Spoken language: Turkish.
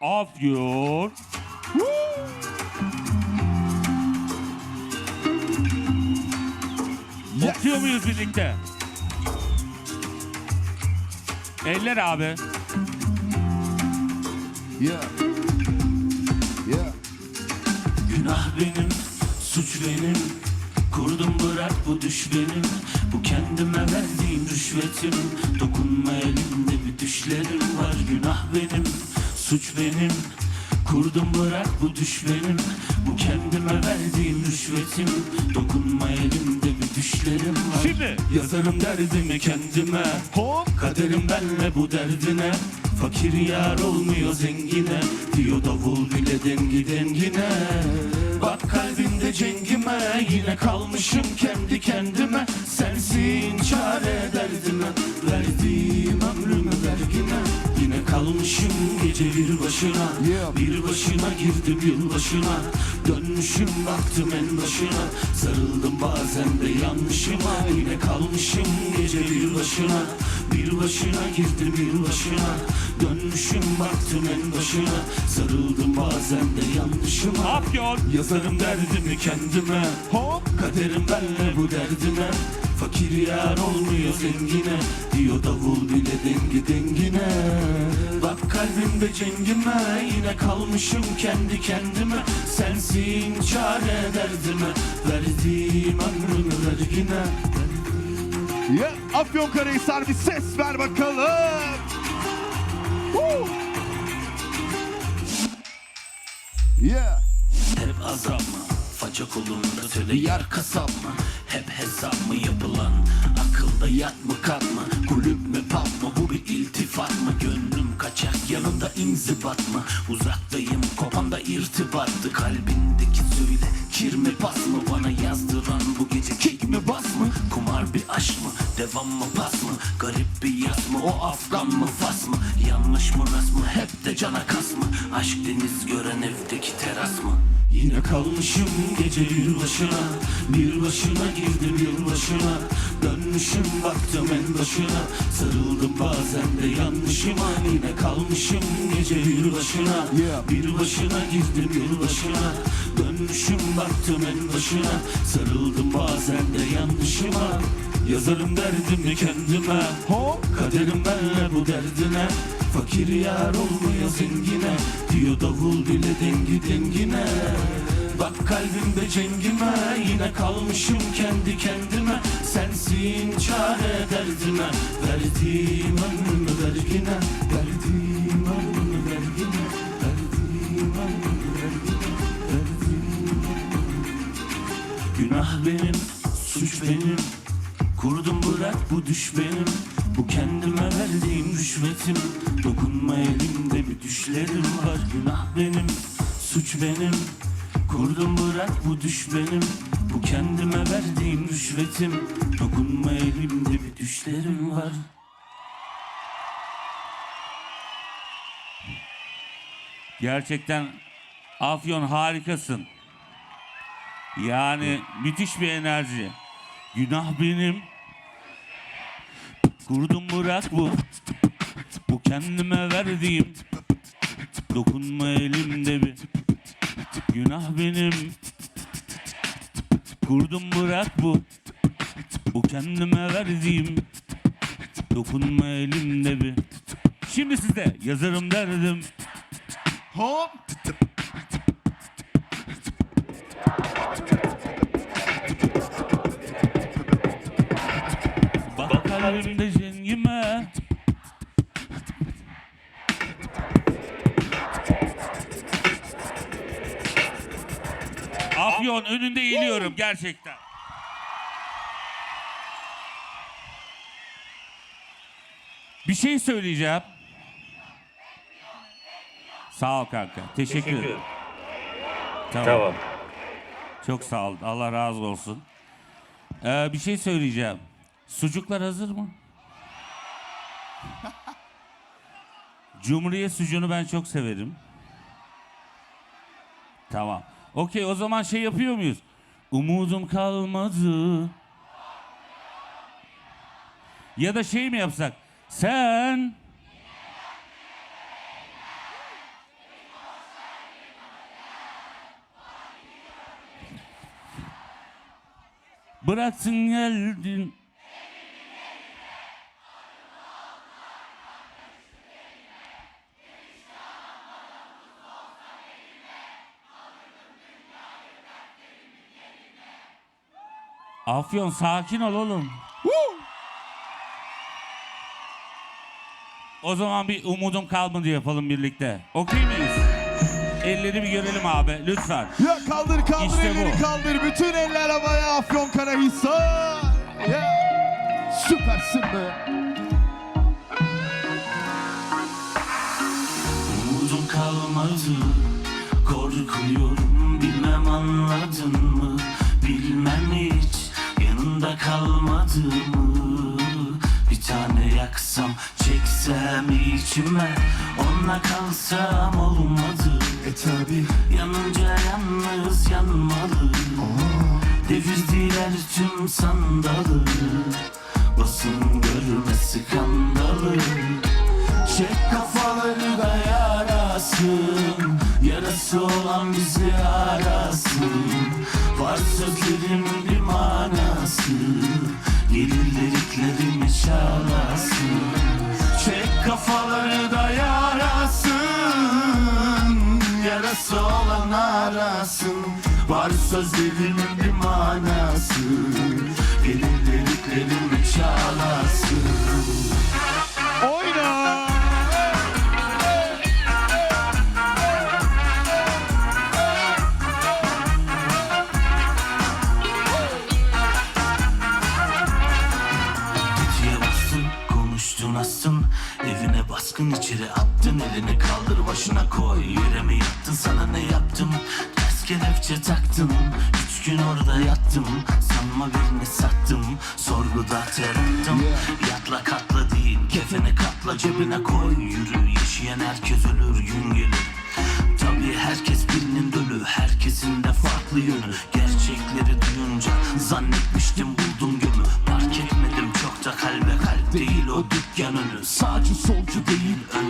Afyon. Okuyor muyuz birlikte? Eller abi. Yeah. Yeah. Günah benim, suç benim Kurdum bırak bu düş benim Bu kendime verdiğim rüşvetim Dokunma elimde bir düşlerim var Günah benim, suç benim. Kurdum bırak bu düş benim Bu kendime verdiğim rüşvetim. Dokunma elimde bir düşlerim var. Şimdi. Yazarım derdimi kendime. Hop. Kaderim benle bu derdine. Fakir yar olmuyor zengine. Diyor davul bile dengi dengine. Bak kalbimde cengime. Yine kalmışım kendi kendime. Sensin çare derdime. Verdiğim bir başına. Bir başına girdim yılbaşına Dönmüşüm baktım en başına. Sarıldım bazen de yanlışıma. Yine kalmışım gece bir başına. Bir başına girdim yılbaşına Dönmüşüm baktım en başına. Sarıldım bazen de yanlışıma. Afyon. Yazarım derdimi kendime. Hop. Kaderim benle bu derdime Fakir yar olmuyor zengine Diyor davul bile dengi dengine Bak kalbimde cengime Yine kalmışım kendi kendime Sensin çare derdime Verdiğim ömrümü vergine Yeah. Afyonkarahisar bir ses ver bakalım. Woo. Yeah. Hep azap mı? Faça kolunda söyle yar kasap mı? Hep hesap mı yapılan? Akılda yat mı kat mı? Kulüp mü pub mı? Bu bir iltifat mı? Gönlüm kaçak yanında inzibat mı? Uzaktayım kopanda irtibattı Kalbindeki söyle kir mi pas mı? Bana yazdıran bu gece kick mi bas mı? Kumar bir aşk mı? Devam mı pas mı? Garip bir yaz mı? O Afgan mı Fas mı? Yanlış mı rast mı? Hep de cana kas mı? Aşk deniz gören evdeki teras mı? Yine kalmışım gece yılbaşına Bir başına girdim yılbaşına. Dönmüşüm baktım en başına. Sarıldım bazen de yanlışıma. Yine kalmışım gece yılbaşına Yeah. Bir başına girdim yılbaşına. Dönmüşüm baktım en başına. Sarıldım bazen de yanlışıma. Yazarım derdimi kendime. Kaderim benle bu derdine Fakir yar olmuyor zengine Diyor davul bile dengi dengine. Bak kalbimde cengime Yine kalmışım kendi kendime. Sensin çare derdime Verdiğim ömrümü vergine. Verdiğim ömrümü vergine Verdiğim ömrümü vergine Verdiğim Günah benim, suç benim. Kurdum bırak bu düş benim Bu kendime verdiğim rüşvetim Dokunma elimde bir düşlerim var Günah benim, suç benim Kurdum bırak bu düş benim Bu kendime verdiğim rüşvetim Dokunma elimde bir düşlerim var Gerçekten Afyon harikasın. Yani müthiş bir enerji. Günah benim. Kurdum bırak bu. Bu kendime verdiğim. Dokunma elimde bir. Günah benim. Kurdum bırak bu. Bu kendime verdiğim. Dokunma elimde bir. Şimdi size yazarım derdim. Hop. Kalbimde zengime Afyon önünde eğiliyorum gerçekten. Bir şey söyleyeceğim. Sağ ol kanka. Teşekkür ederim. Tamam. Tamam. Çok sağ ol. Allah razı olsun. Ee, bir şey söyleyeceğim. Sucuklar hazır mı? Cumhuriyet sucuğunu ben çok severim. Tamam. Okey o zaman şey yapıyor muyuz? Umudum kalmadı. Ya da şey mi yapsak? Sen... Bıraksın geldin Afyon sakin ol oğlum. O zaman bir umudum kalmadı yapalım birlikte. Okey miyiz? Elleri bir görelim abi lütfen. Ya kaldır kaldır İşte bu. elleri kaldır. Bütün eller havaya Afyonkarahisar. Ya. Süpersin be. Kalmadı mı? Bir tane yaksam çeksem içime. Onunla kalsam olmadı. E tabi. Yanınca yalnız yanmalı. Devirdiler tüm sandalı. Basın görmesi skandalı Çek kafaları da yarasın. Yarası olan bizi arasın. Var sözlerimin bir manası Gelir liriklerimi çalasın Çek kafaları da yarasın Yarası olan arasın Var sözlerimin bir manası Gelir liriklerimi çalasın Oyna. Koy Yüreğime yattın sana ne yaptım? Ters kelepçe taktım Üç gün orada yattım. Sanma birini sattım Sorguda ter attım Yatla katla değil Kefene katla cebine koy. Yürü yaşayan herkes ölür gün gelir. Tabii herkes birinin dölü Herkesin de farklı yönü. Gerçekleri duyunca Zannetmiştim buldum gömü. Fark etmedim çok da kalbe kalp değil o dükkan önü. Sağcı solcu değil ön